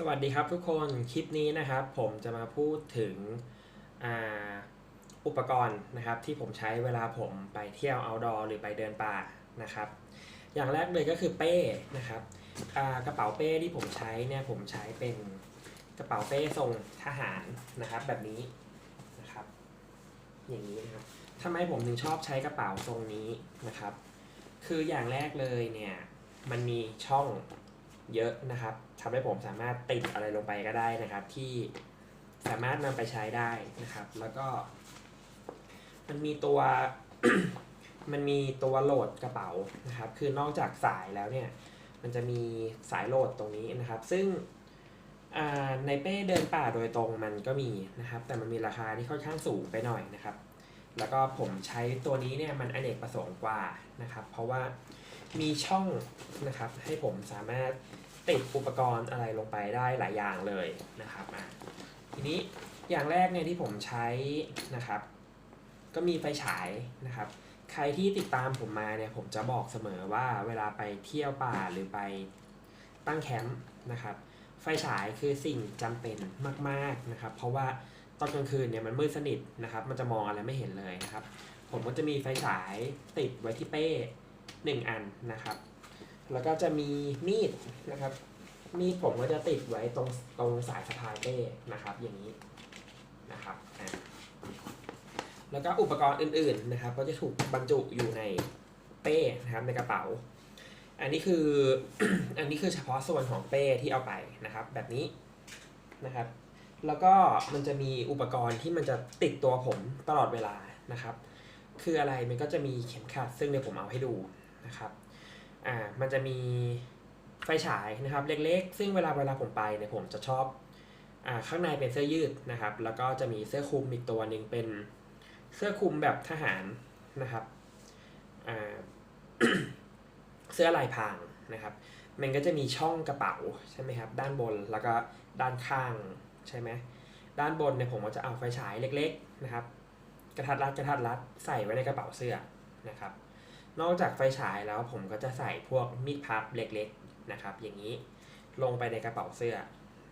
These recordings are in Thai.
สวัสดีครับทุกคนคลิปนี้นะครับ ผมจะมาพูดถึงอ,อุปกรณ์นะครับที่ผมใช้เวลาผมไปเที่ยว outdoor หรือไปเดินป่านะครับ อย่างแรกเลยก็คือเป้นะครับกระเป๋าเป้ที่ผมใช้เนี่ยผมใช้เป็นกระเป๋าเป้ทรงทหารนะครับแบบนี้นะครับ อย่างนี้นะครับทำไมผมถึงชอบใช้กระเป๋าทรงนี้นะครับ คืออย่างแรกเลยเนี่ยมันมีช่อง เยอะนะครับทำให้ผมสามารถติดอะไรลงไปก็ได้นะครับ ที่สามารถนำไปใช้ได้นะครับ แล้วก็ มันมีตัวมันมีตัวโหลดกระเป๋านะครับ คือนอกจากสายแล้วเนี่ย มันจะมีสายโหลดตรงนี้นะครับ ซึ่งในเป้เดินป่าโดยตรงมันก็มีนะครับ แต่มันมีราคาที่ค่อนข้างสูงไปหน่อยนะครับ แล้วก็ผมใช้ตัวนี้เนี่ยมันอเนกประสงค์กว่านะครับ เพราะว่า มีช่องนะครับให้ผมสามารถติดอุปกรณ์อะไรลงไปได้หลายอย่างเลยนะครับทีนี้อย่างแรกเนี่ยที่ผมใช้นะครับ ก็มีไฟฉายนะครับ ใครที่ติดตามผมมาเนี่ยผมจะบอกเสมอว่าเวลาไปเที่ยวป่าหรือไปตั้งแคมป์นะครับ ไฟฉายคือสิ่งจำเป็นมากๆนะครับ เพราะว่าตอนกลางคืนเนี่ยมันมืดสนิทนะครับ มันจะมองอะไรไม่เห็นเลยนะครับ ผมก็จะมีไฟฉายติดไว้ที่เป้ หนึ่งอันนะครับ แล้วก็จะมีมีดนะครับ มีดผมก็จะติดไว้ตรงตรงสายสะพายเป้นะครับ อย่างนี้นะครับแล้วก็อุปกรณ์อื่นๆนะครับ ก็จะถูกบรรจุอยู่ในเป้นะครับในกระเป๋า อันนี้คืออันนี้คือเฉพาะส่วนของเป้ที่เอาไปนะครับ แบบนี้นะครับ แล้วก็มันจะมีอุปกรณ์ที่มันจะติดตัวผมตลอดเวลานะครับ คืออะไรมันก็จะมีเข็มขัดซึ่งเดี๋ยวผมเอาให้ดู นะครับอ่ามันจะมีไฟฉายนะครับเล็กๆ ซึ่งเวลาเวลาผมไปเนี่ยผมจะชอบอ่าข้างในเป็นเสื้อยืดนะครับ แล้วก็จะมีเสื้อคลุมอีกตัวหนึ่งเป็นเสื้อคลุมแบบทหารนะครับอ่าเสื้อลายพางนะครับ มันก็จะมีช่องกระเป๋าใช่ไหมครับ ด้านบนแล้วก็ด้านข้างใช่ไหมด้านบนเนี่ยผมก็จะเอาไฟฉายเล็ก ๆนะครับ กระทัดรัดกระทัดรัดใส่ไว้ในกระเป๋าเสื้อนะครับ นอกจากไฟฉายแล้วผมก็จะใส่พวกมีดพับเล็กๆนะครับ อย่างนี้ลงไปในกระเป๋าเสื้อ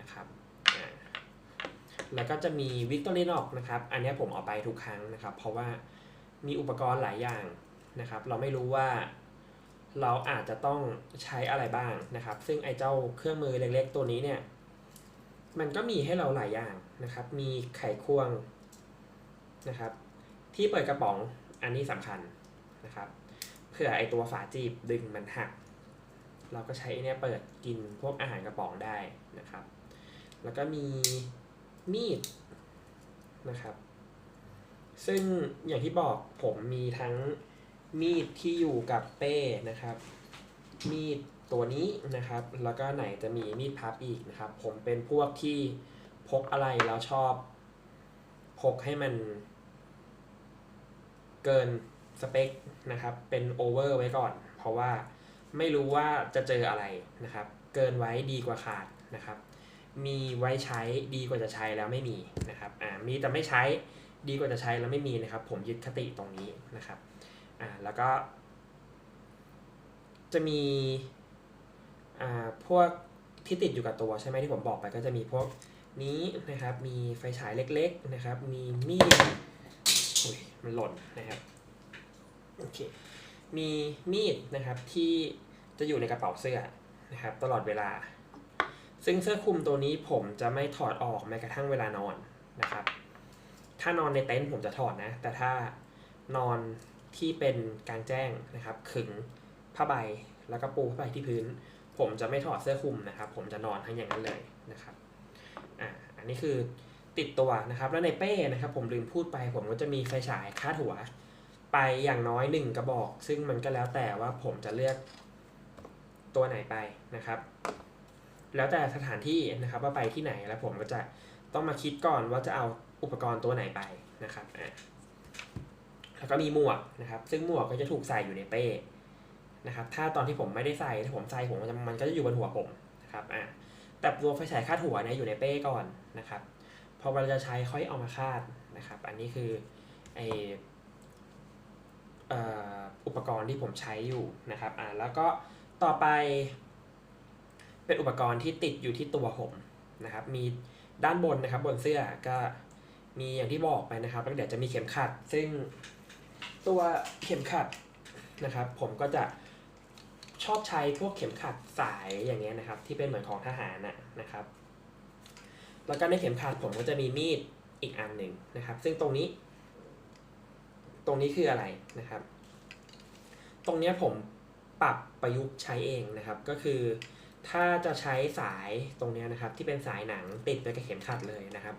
นะครับ แล้วก็จะมีวิกตอรีนอกนะครับ อันนี้ผมเอาไปทุกครั้งนะครับ เพราะว่ามีอุปกรณ์หลายอย่างนะครับ เราไม่รู้ว่าเราอาจจะต้องใช้อะไรบ้างนะครับ ซึ่งไอ้เจ้าเครื่องมือเล็กๆ ตัวนี้เนี่ย มันก็มีให้เราหลายอย่างนะครับ มีไขควงนะครับ ที่เปิดกระป๋องอันนี้สำคัญนะครับ เผื่อไอตัวฝาจีบดึงมันหัก เราก็ใช้เนี่ยเปิดกินพวกอาหารกระป๋องได้นะครับ แล้วก็มีมีดนะครับ ซึ่งอย่างที่บอกผมมีทั้งมีดที่อยู่กับเป้นะครับ มีดตัวนี้นะครับ แล้วก็ไหนจะมีมีดพับอีกนะครับ ผมเป็นพวกที่พกอะไรแล้วชอบ พกให้มันเกิน สเปคนะครับเป็นโอเวอร์ไว้ก่อน เพราะว่าไม่รู้ว่าจะเจออะไรนะครับ เกินไว้ดีกว่าขาดนะครับ มีไว้ใช้ดีกว่าจะใช้แล้วไม่มีนะครับอ่ามีแต่ไม่ใช้ดีกว่าจะใช้แล้วไม่มีนะครับ ผมยึดคติตรงนี้นะครับอ่าแล้วก็ จะมีอ่าพวกที่ติดอยู่กับตัวใช่ไหมที่ผมบอกไปก็จะมีพวกนี้นะครับ มีไฟฉายเล็กๆนะครับ มีมีดอุ้ยมันหล่นนะครับ โอเค มีมีดนะครับที่จะอยู่ในกระเป๋าเสื้อนะครับตลอดเวลา ซึ่งเสื้อคลุมตัวนี้ผมจะไม่ถอดออกแม้กระทั่งเวลานอนนะครับ ถ้านอนในเต็นท์ผมจะถอดนะ แต่ถ้านอนที่เป็นกลางแจ้งนะครับ ขึงผ้าใบแล้วก็ปูผ้าใบที่พื้น ผมจะไม่ถอดเสื้อคลุมนะครับ ผมจะนอนทั้งอย่างนั้นเลยนะครับอ่าอันนี้คือติดตัวนะครับ แล้วในเป้นะครับ ผมลืมพูดไปผมก็จะมีไฟฉายคาดหัว ไปอย่างน้อยหนึ่งกระบอก ซึ่งมันก็แล้วแต่ว่าผมจะเลือกตัวไหนไปนะครับ แล้วแต่สถานที่นะครับว่าไปที่ไหนแล้วผมก็จะต้องมาคิดก่อนว่าจะเอาอุปกรณ์ตัวไหนไปนะครับอะแล้วก็มีหมวกนะครับ ซึ่งหมวกก็จะถูกใส่อยู่ในเป้นะครับ ถ้าตอนที่ผมไม่ได้ใส่ถ้าผมใส่ผมจะมันก็จะอยู่บนหัวผมนะครับอะแต่ตัวไฟฉายคาดหัวเนี่ยอยู่ในเป้ก่อนนะครับพอเวลาจะใช้ค่อยเอามาคาดนะครับ อันนี้คือไอ อุปกรณ์ที่ผมใช้อยู่นะครับอ่าแล้วก็ต่อไป เป็นอุปกรณ์ที่ติดอยู่ที่ตัวผมนะครับมีด้านบนนะครับบนเสื้อก็มีอย่างที่บอกไปนะครับแล้วเดี๋ยวจะมีเข็มขัด ซึ่งตัวเข็มขัดนะครับ ผมก็จะชอบใช้พวกเข็มขัดสายอย่างเงี้ยนะครับ ที่เป็นเหมือนของทหารนะนะครับ แล้วก็ในเข็มขัดผมก็จะมีมีดอีกอันหนึ่งนะครับ ซึ่งตรงนี้ ตรงนี้คืออะไรนะครับ ตรงเนี้ยผมปรับประยุกต์ใช้เองนะครับ ก็คือถ้าจะใช้สายตรงเนี้ยนะครับที่เป็นสายหนังติดไปกับเข็มขัดเลยนะครับ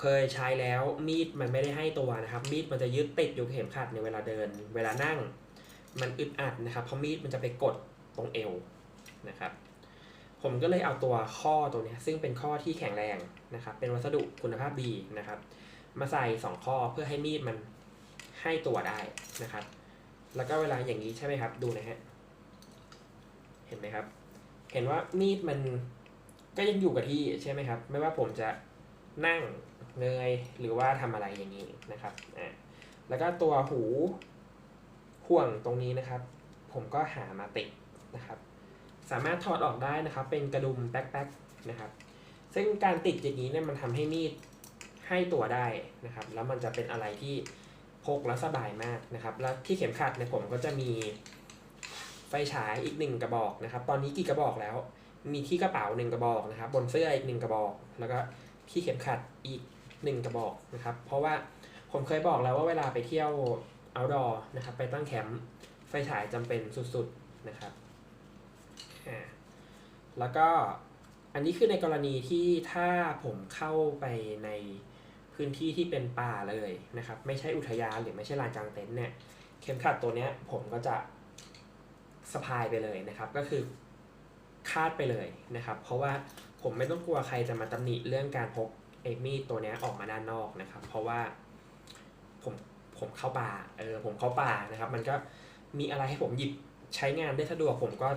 เคยใช้แล้วมีดมันไม่ได้ให้ตัวนะครับ มีดมันจะยึดติดอยู่กับเข็มขัดในเวลาเดิน เวลานั่ง มันอึดอัดนะครับเพราะมีดมันจะไปกดตรงเอวนะครับ ผมก็เลยเอาตัวข้อตัวนี้ซึ่งเป็นข้อที่แข็งแรงนะครับ เป็นวัสดุคุณภาพดีนะครับ มาใส่สองข้อเพื่อให้มีดมัน ให้ตัวได้นะครับ แล้วก็เวลาอย่างนี้ใช่ไหมครับ ดูนะฮะ เห็นไหมครับ เห็นว่ามีดมันก็ยังอยู่กับที่ใช่ไหมครับ ไม่ว่าผมจะนั่งเงยหรือว่าทำอะไรอย่างนี้นะครับอ่าแล้วก็ตัวหูห่วงตรงนี้นะครับ ผมก็หามาติดนะครับ สามารถถอดออกได้นะครับ เป็นกระดุมแป๊กๆนะครับ ซึ่งการติดอย่างนี้เนี่ยมันทำให้มีดให้ตัวได้นะครับ แล้วมันจะเป็นอะไรที่ พกแล้วสบายมากนะครับ แล้วที่เข็มขัดเนี่ยผมก็จะมีไฟฉายอีกหนึ่งกระบอกนะครับ ตอนนี้กี่กระบอกแล้ว มีที่กระเป๋าหนึ่งกระบอกนะครับ บนเสื้ออีกหนึ่งกระบอก แล้วก็ที่เข็มขัดอีกหนึ่งกระบอกนะครับ เพราะว่าผมเคยบอกแล้วว่าเวลาไปเที่ยว outdoor นะครับ ไปตั้งแคมป์ไฟฉายจำเป็นสุดๆนะครับอ่าแล้วก็อันนี้คือในกรณีที่ถ้าผมเข้าไปใน พื้นที่ที่เป็นป่าเลยนะครับ ไม่ใช่อุทยานหรือไม่ใช่ลานกลางเต็นท์เนี่ยเข็มขัดตัวเนี้ยผมก็จะสะพายไปเลยนะครับ ก็คือคาดไปเลยนะครับ เพราะว่าผมไม่ต้องกลัวใครจะมาตำหนิเรื่องการพกเอมีดตัวเนี้ยออกมาด้านนอกนะครับ เพราะว่าผมผมเข้าป่าเออผมเข้าป่านะครับ มันก็มีอะไรให้ผมหยิบใช้งานได้สะดวกผมก็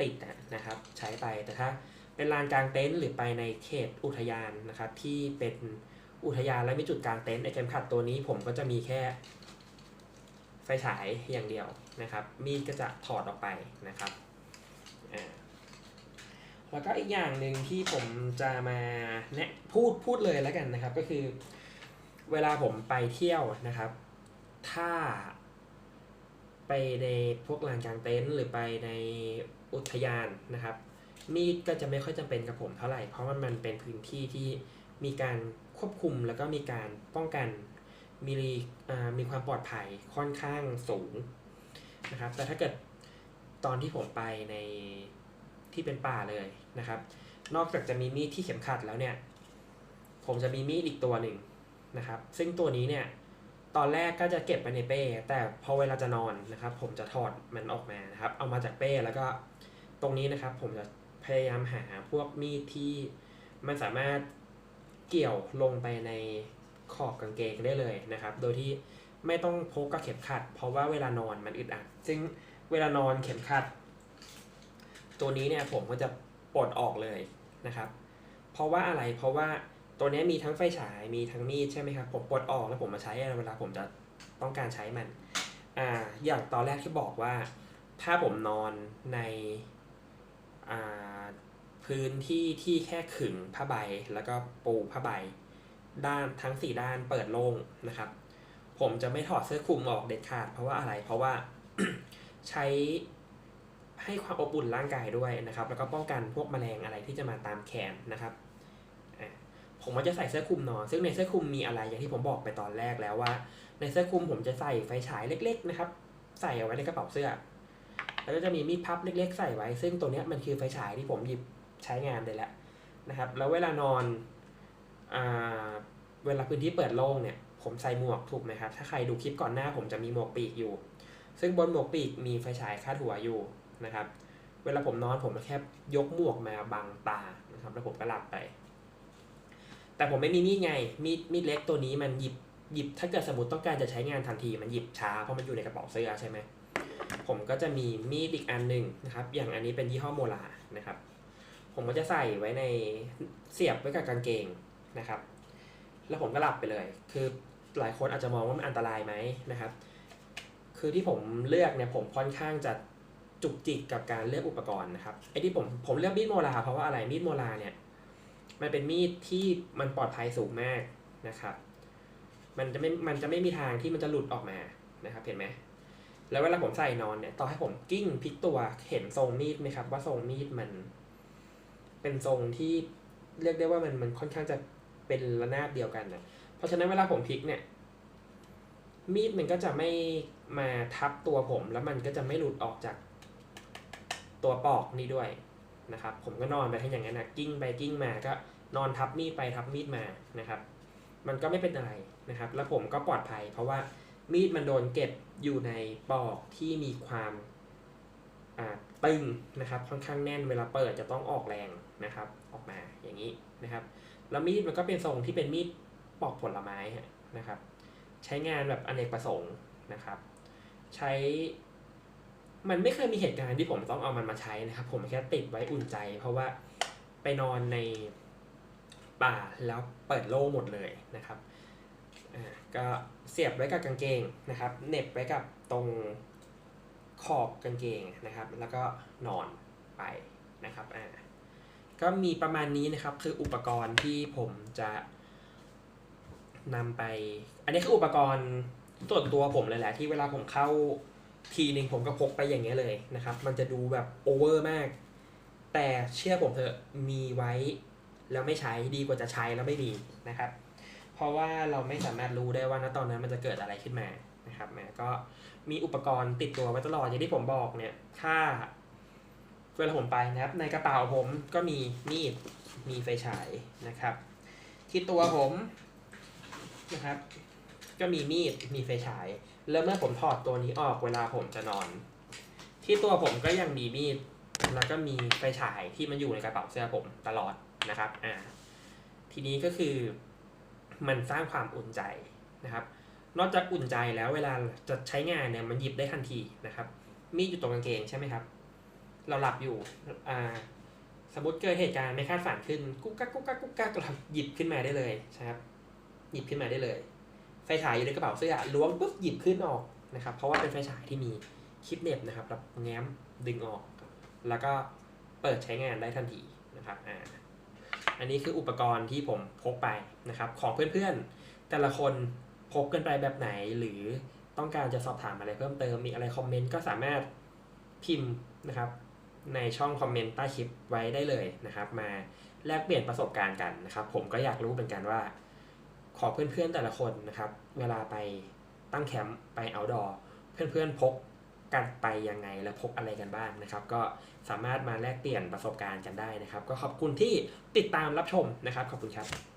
ติดนะครับ ใช้ไปแต่ถ้าเป็นลานกลางเต็นท์หรือไปในเขตอุทยานนะครับ ที่เป็น อุทยานและมีจุดกลางเต็นท์ไอเข็มขัดตัวนี้ผมก็จะมีแค่ไฟฉายอย่างเดียวนะครับ มีดก็จะถอดออกไปนะครับ แล้วก็อีกอย่างหนึ่งที่ผมจะมาแนะพูดพูดเลยแล้วกันนะครับ ก็คือเวลาผมไปเที่ยวนะครับ ถ้าไปในพวกลานกลางเต็นท์หรือไปในอุทยานนะครับ มีดก็จะไม่ค่อยจำเป็นกับผมเท่าไหร่ เพราะว่ามันเป็นพื้นที่ที่ มีการควบคุมแล้วก็มีการป้องกันมีมีความปลอดภัยค่อนข้างสูงนะครับ แต่ถ้าเกิดตอนที่ผมไปในที่เป็นป่าเลยนะครับ นอกจากจะมีมีดที่เข็มขัดแล้วเนี่ย ผมจะมีมีดอีกตัวหนึ่งนะครับ ซึ่งตัวนี้เนี่ยตอนแรกก็จะเก็บไปในเป้ แต่พอเวลาจะนอนนะครับ ผมจะถอดมันออกมานะครับ เอามาจากเป้แล้วก็ตรงนี้นะครับ ผมจะพยายามหาพวกมีดที่มันสามารถ เกี่ยวลงไปในขอบกางเกงได้เลยนะครับ โดยที่ไม่ต้องพกกับเข็มขัด เพราะว่าเวลานอนมันอึดอัด ซึ่งเวลานอนเข็มขัด ตัวนี้เนี่ยผมก็จะปลดออกเลยนะครับ เพราะว่าอะไร เพราะว่าตัวนี้มีทั้งไฟฉาย มีทั้งมีดใช่ไหมครับ ผมปลดออกแล้วผมมาใช้เวลาผมจะต้องการใช้มัน อ่า อย่างตอนแรกที่บอกว่า ถ้าผมนอนใน อ่า พื้นที่ที่แค่ขึงผ้าใบ แล้วก็ปูผ้าใบ ด้านทั้ง 4 ด้านเปิดโล่งนะครับ ผมจะไม่ถอดเสื้อคลุมออกเด็ดขาด เพราะว่าอะไรเพราะว่าใช้ให้ความอบอุ่นร่างกายด้วยนะครับ แล้วก็ป้องกันพวกแมลงอะไรที่จะมาตามแขนนะครับผมก็จะใส่เสื้อคลุมนอน ซึ่งในเสื้อคลุมมีอะไรอย่างที่ผมบอกไปตอนแรกแล้วว่า ในเสื้อคลุมผมจะใส่ไฟฉายเล็ก ๆ นะครับ ใส่เอาไว้ในกระเป๋าเสื้อ แล้วก็จะมีมีดพับเล็ก ๆ ใส่ไว้ ซึ่งตัวนี้มันคือไฟฉายที่ผมหยิบ ใช้งานเลยแหละนะครับ แล้วเวลานอนอเวลาพื้นที่เปิดโล่งเนี่ยผมใส่หมวกถูกไหมครับ ถ้าใครดูคลิปก่อนหน้าผมจะมีหมวกปีกอยู่ ซึ่งบนหมวกปีกมีไฟฉายคาดหัวอยู่นะครับ เวลาผมนอนผมแค่ยกหมวกมาบังตานะครับแล้วผมก็หลับไป แต่ผมไม่มีมีดไงมีดมีดเล็กตัวนี้มันหยิบหยิบถ้าเกิดสมมติต้องการจะใช้งานทันทีมันหยิบช้าเพราะมันอยู่ในกระเป๋าเสื้อใช่ไหมผมก็จะมีมีดอีกอันหนึ่งนะครับ อย่างอันนี้เป็นยี่ห้อโมลานะครับ ผมก็จะใส่ไว้ในเสียบไว้กับกางเกงนะครับ แล้วผมก็หลับไปเลย คือหลายคนอาจจะมองว่ามันอันตรายไหมนะครับ คือที่ผมเลือกเนี่ยผมค่อนข้างจะจุกจิกกับการเลือกอุปกรณ์นะครับไอ้ที่ผมผมเลือกมีดโมลาเพราะว่าอะไรมีดโมลาเนี่ยมันเป็นมีดที่มันปลอดภัยสูงมากนะครับ มันจะไม่มันจะไม่มีทางที่มันจะหลุดออกมานะครับ เห็นไหมแล้วเวลาผมใส่นอนเนี่ยต่อให้ผมกิ้งพลิกตัวเห็นทรงมีดไหมครับ ว่าทรงมีดมัน เป็นทรงที่เรียกได้ว่ามันมันค่อนข้างจะเป็นระนาบเดียวกันนะเพราะฉะนั้นเวลาผมพลิกเนี่ย มีดมันก็จะไม่มาทับตัวผม แล้วมันก็จะไม่หลุดออกจากตัวปอกนี่ด้วยนะครับ ผมก็นอนไปทั้งอย่างนั้นนะกิ้งไปกิ้งมาก็นอนทับมีดไปทับมีดมานะครับ มันก็ไม่เป็นอะไรนะครับ แล้วผมก็ปลอดภัย เพราะว่ามีดมันโดนเก็บอยู่ในปอกที่มีความตึงนะครับ ค่อนข้างแน่นเวลาเปิดจะต้องออกแรง นะครับ ออกมาอย่างนี้นะครับแล้วมีดมันก็เป็นทรงที่เป็นมีดปอกผลไม้นะครับ ใช้งานแบบอเนกประสงค์นะครับ ใช้มันไม่เคยมีเหตุการณ์ที่ผมต้องเอามันมาใช้นะครับ ผมแค่ติดไว้อุ่นใจ เพราะว่าไปนอนในป่าแล้วเปิดโล่งหมดเลยนะครับก็เสียบไว้กับกางเกงนะครับเหน็บไว้กับตรงขอบกางเกงนะครับ แล้วก็นอนไปนะครับอ่า ก็มีประมาณนี้นะครับ คืออุปกรณ์ที่ผมจะนำไป อันนี้คืออุปกรณ์ส่วนตัวผมเลยแหละ ที่เวลาผมเข้าทีหนึ่งผมก็พกไปอย่างเงี้ยเลยนะครับ มันจะดูแบบโอเวอร์มาก แต่เชื่อผมเถอะมีไว้แล้วไม่ใช้ดีกว่าจะใช้แล้วไม่มีนะครับ เพราะว่าเราไม่สามารถรู้ได้ว่าณตอนนั้นมันจะเกิดอะไรขึ้นมานะครับแหมก็มีอุปกรณ์ติดตัวไว้ตลอดอย่างที่ผมบอกเนี่ย ถ้า เวลาผมไปนะครับ ในกระเป๋าผมก็มีมีดมีไฟฉายนะครับ ที่ตัวผมนะครับ ก็มีมีดมีไฟฉาย แล้วเมื่อผมถอดตัวนี้ออกเวลาผมจะนอน ที่ตัวผมก็ยังมีมีดแล้วก็มีไฟฉายที่มันอยู่ในกระเป๋าเสื้อผมตลอดนะครับอ่าทีนี้ก็คือมันสร้างความอุ่นใจนะครับ นอกจากอุ่นใจแล้วเวลาจะใช้งานเนี่ยมันหยิบได้ทันทีนะครับ มีดอยู่ตรงกางเกงใช่ไหมครับ เราหลับอยู่อ่าสมมติเกิดเหตุการณ์ไม่คาดฝันขึ้นกุ๊กกักกุ๊กกักกุ๊กกักเราหยิบขึ้นมาได้เลยนะครับ หยิบขึ้นมาได้เลย ไฟฉายอยู่ในกระเป๋าเสื้อล้วงปุ๊บหยิบขึ้นออกนะครับ เพราะว่าเป็นไฟฉายที่มีคลิปเน็บนะครับเราแง้มดึงออก แล้วก็เปิดใช้งานได้ทันทีนะครับอ่าอันนี้คืออุปกรณ์ที่ผมพกไปนะครับ ของเพื่อนๆ แต่ละคนพกกันไปแบบไหนหรือต้องการจะสอบถามอะไรเพิ่มเติมมีอะไรคอมเมนต์ก็สามารถพิมพ์นะครับ ในช่องคอมเมนต์ใต้คลิปไว้ได้เลยนะครับ มาแลกเปลี่ยนประสบการณ์กันนะครับ ผมก็อยากรู้เหมือนกันว่า ขอเพื่อนๆแต่ละคนนะครับ เวลาไปตั้งแคมป์ไปเอาดอเพื่อนๆพกกันไปยังไงและพกอะไรกันบ้างนะครับ ก็สามารถมาแลกเปลี่ยนประสบการณ์กันได้นะครับ ก็ขอบคุณที่ติดตามรับชมนะครับ ขอบคุณครับ